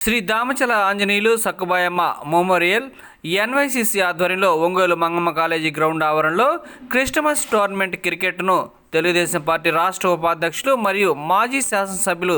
Shri Damachala Anjaneyulu Sakkubayamma memorial NYCC ఆధ్వర్యంలో Ongole Mangamma college ground ఆవరణలో Christmas tournament క్రికెట్ను తెలుగుదేశం పార్టీ రాష్ట్ర ఉపాధ్యక్షులు మరియు మాజీ శాసనసభ్యులు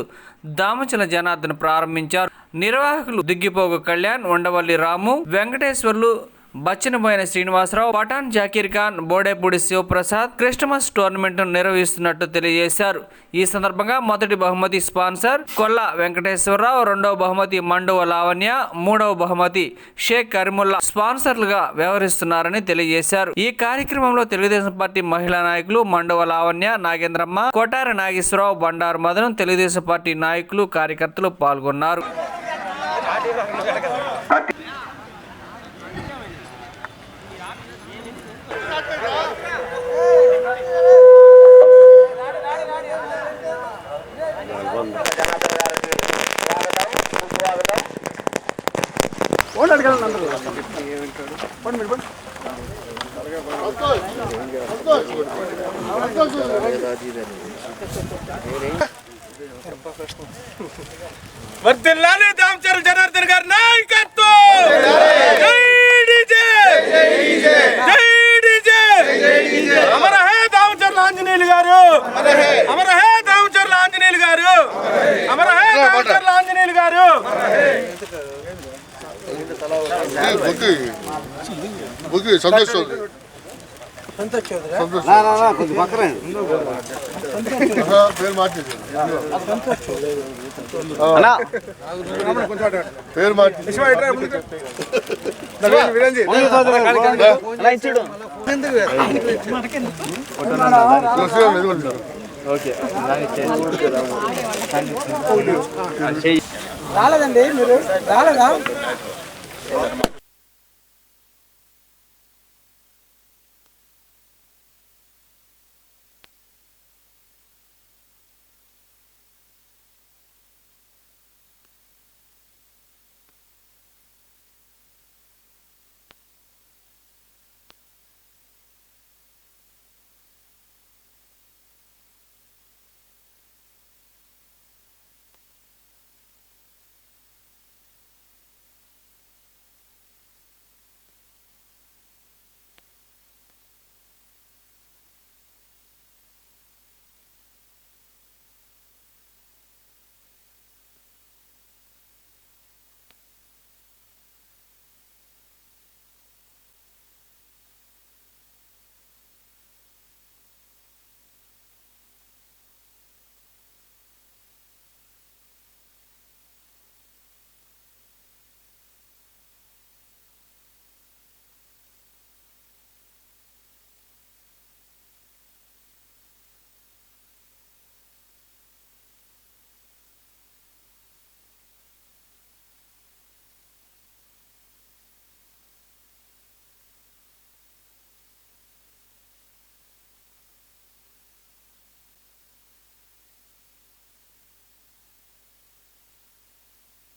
దామచల జనార్దన్ ప్రారంభించారు. నిర్వాహకులు దిగ్గిపోగు కళ్యాణ్ ఉండవల్లి రాము వెంకటేశ్వర్లు బచ్చినబోయిన శ్రీనివాసరావు పఠాన్ జాకీర్ ఖాన్ బోడేపూడి శివప్రసాద్ క్రిస్టమస్ టోర్నమెంట్ నిర్వహిస్తున్నట్టు తెలియజేశారు. ఈ సందర్భంగా మొదటి బహుమతి స్పాన్సర్ కొల్ల వెంకటేశ్వరరావు రెండవ బహుమతి మండువ లావణ్య మూడవ బహుమతి షేక్ కరీముల్లా స్పాన్సర్లుగా వ్యవహరిస్తున్నారని తెలియజేశారు. ఈ కార్యక్రమంలో తెలుగుదేశం పార్టీ మహిళా నాయకులు మండువ లావణ్య నాగేంద్రమ్మ కొటారి నాగేశ్వరరావు బండారు మదనం తెలుగుదేశం పార్టీ నాయకులు కార్యకర్తలు పాల్గొన్నారు. వర్దిల్లాలి దామచర్ జనార్దన్ గారి నాయకత్వం! జై డీజే! జై డీజే! అమర హే దామచర్ ఆంజనేయులు గారు! అమర హే దామచర్ ఆంజనేయులు గారు! అమర హే దామచర్ ఆంజనేయులు గారు! బుక్కి బుక్కి సంతోష్ చౌదరి సంతోష్ ఆహా, పేరు మార్చేది పేరు మార్చి రాలేదండి మీరు రాలేదా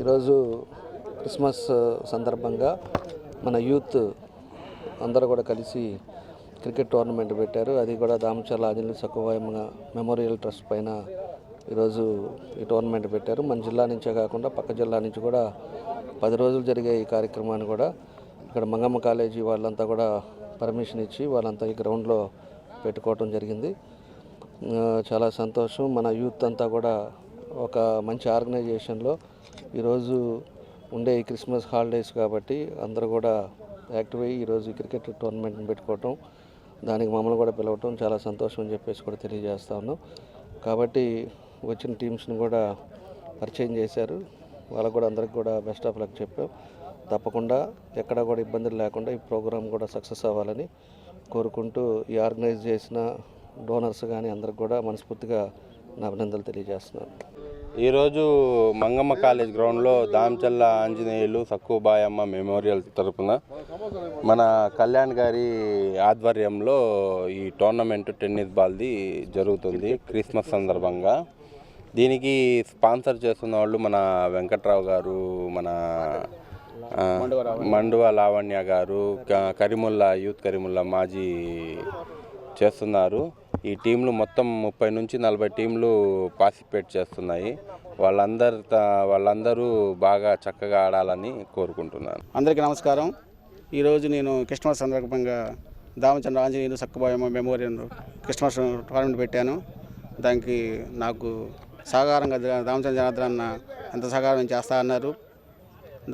ఈరోజు క్రిస్మస్ సందర్భంగా మన యూత్ అందరూ కూడా కలిసి క్రికెట్ టోర్నమెంట్ పెట్టారు. అది కూడా దామచర్ల ఆంజనేయ సక్కువాయమ్మ మెమోరియల్ ట్రస్ట్ పైన ఈరోజు ఈ టోర్నమెంట్ పెట్టారు. మన జిల్లా నుంచే కాకుండా పక్క జిల్లా నుంచి కూడా పది రోజులు జరిగే ఈ కార్యక్రమాన్ని కూడా ఇక్కడ మంగమ్మ కాలేజీ వాళ్ళంతా కూడా పర్మిషన్ ఇచ్చి వాళ్ళంతా ఈ గ్రౌండ్లో పెట్టుకోవటం జరిగింది. చాలా సంతోషం. మన యూత్ అంతా కూడా ఒక మంచి ఆర్గనైజేషన్లో ఈరోజు ఉండే ఈ క్రిస్మస్ హాలిడేస్ కాబట్టి అందరూ కూడా యాక్టివ్ అయ్యి ఈరోజు ఈ క్రికెట్ టోర్నమెంట్ని పెట్టుకోవటం దానికి మమ్మల్ని కూడా పిలవటం చాలా సంతోషం అని చెప్పేసి కూడా తెలియజేస్తా ఉన్నాం. కాబట్టి వచ్చిన టీమ్స్ని కూడా పరిచయం చేశారు. వాళ్ళకు కూడా అందరికి కూడా బెస్ట్ ఆఫ్ లక్ చెప్పాం. తప్పకుండా ఎక్కడ కూడా ఇబ్బందులు లేకుండా ఈ ప్రోగ్రాం కూడా సక్సెస్ అవ్వాలని కోరుకుంటూ ఈ ఆర్గనైజ్ చేసిన డోనర్స్ కానీ అందరికి కూడా మనస్ఫూర్తిగా నా అభినందనలు తెలియజేస్తున్నాను. ఈరోజు మంగమ్మ కాలేజ్ గ్రౌండ్లో దామచల్ల ఆంజనేయులు సక్కుబాయమ్మ మెమోరియల్ తరపున మన కళ్యాణ్ గారి ఆధ్వర్యంలో ఈ టోర్నమెంట్ టెన్నిస్ బాల్ది జరుగుతుంది క్రిస్మస్ సందర్భంగా. దీనికి స్పాన్సర్ చేస్తున్న వాళ్ళు మన వెంకట్రావు గారు మన మండువ లావణ్య. గారు క- కరీముల్లా యూత్ కరీముల్లా మాజీ చేస్తున్నారు. ఈ టీంలు మొత్తం ముప్పై నుంచి నలభై టీంలు పార్టిసిపేట్ చేస్తున్నాయి. వాళ్ళందరు వాళ్ళందరూ బాగా చక్కగా ఆడాలని కోరుకుంటున్నాను. అందరికీ నమస్కారం. ఈరోజు నేను క్రిస్మస్ సందర్భంగా Damachandra Anjaneyulu Sakkubayamma memorial Christmas tournament పెట్టాను. దానికి నాకు సహకారంగా దామచంద్ర జనార్దన్ అన్న ఎంత సహకారం చేస్తా అన్నారు.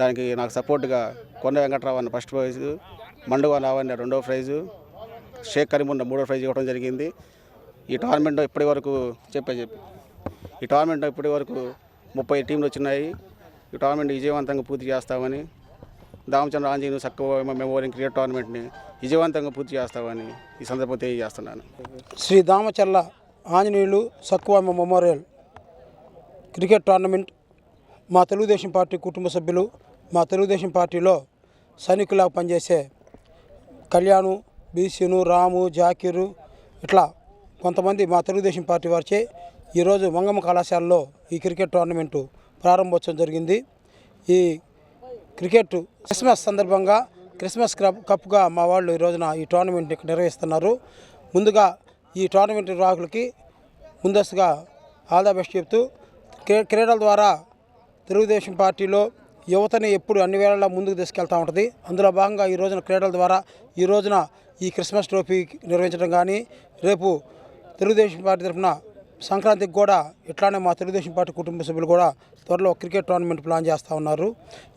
దానికి నాకు సపోర్ట్గా కొండ వెంకట్రావు అన్న ఫస్ట్ ప్రైజు మండువ లావణ్య రెండో ప్రైజు షేక్ కరీమున్న మూడో ప్రైజ్ ఇవ్వడం జరిగింది. ఈ టోర్నమెంట్ ఇప్పటి వరకు చెప్పే చెప్పి. ఈ టోర్నమెంట్ ఇప్పటి వరకు ముప్పై టీంలు వచ్చినాయి. ఈ టోర్నమెంట్ విజయవంతంగా పూర్తి చేస్తామని దామచంద్ర ఆంజనేయులు సక్కువ మెమోరియల్ క్రికెట్ టోర్నమెంట్ని విజయవంతంగా పూర్తి చేస్తామని ఈ సందర్భంగా తెలియజేస్తున్నాను. Shri Damacharla Anjaneyulu Sakkuva memorial cricket tournament మా తెలుగుదేశం పార్టీ కుటుంబ సభ్యులు మా తెలుగుదేశం పార్టీలో సైనికులాగా పనిచేసే కళ్యాణు బీసీను రాము జాకీరు ఇట్లా కొంతమంది మా తెలుగుదేశం పార్టీ వారిచే ఈరోజు మంగమ్మ కళాశాలలో ఈ క్రికెట్ టోర్నమెంటు ప్రారంభోత్సవం జరిగింది. ఈ క్రికెట్ క్రిస్మస్ సందర్భంగా క్రిస్మస్ కప్గా మా వాళ్ళు ఈ రోజున ఈ టోర్నమెంట్ ఇక్కడ నిర్వహిస్తున్నారు. ముందుగా ఈ టోర్నమెంట్ రాకులకి ముందస్తుగా ఆల్ ద బెస్ట్ చెప్తూ క్రీ- క్రీడల ద్వారా తెలుగుదేశం పార్టీలో యువతని ఎప్పుడు అన్ని వేళలా ముందుకు తీసుకెళ్తూ ఉంటుంది. అందులో భాగంగా ఈ రోజున క్రీడల ద్వారా ఈ రోజున ఈ క్రిస్మస్ ట్రోఫీ నిర్వహించడం కానీ రేపు తెలుగుదేశం పార్టీ తరఫున సంక్రాంతికి కూడా ఇట్లానే మా తెలుగుదేశం పార్టీ కుటుంబ సభ్యులు కూడా త్వరలో క్రికెట్ టోర్నమెంట్ ప్లాన్ చేస్తూ ఉన్నారు.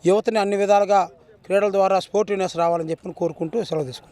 యువతని అన్ని విధాలుగా క్రీడల ద్వారా స్పోర్టివ్నెస్ రావాలని చెప్పి కోరుకుంటూ సెలవు తీసుకుంటాం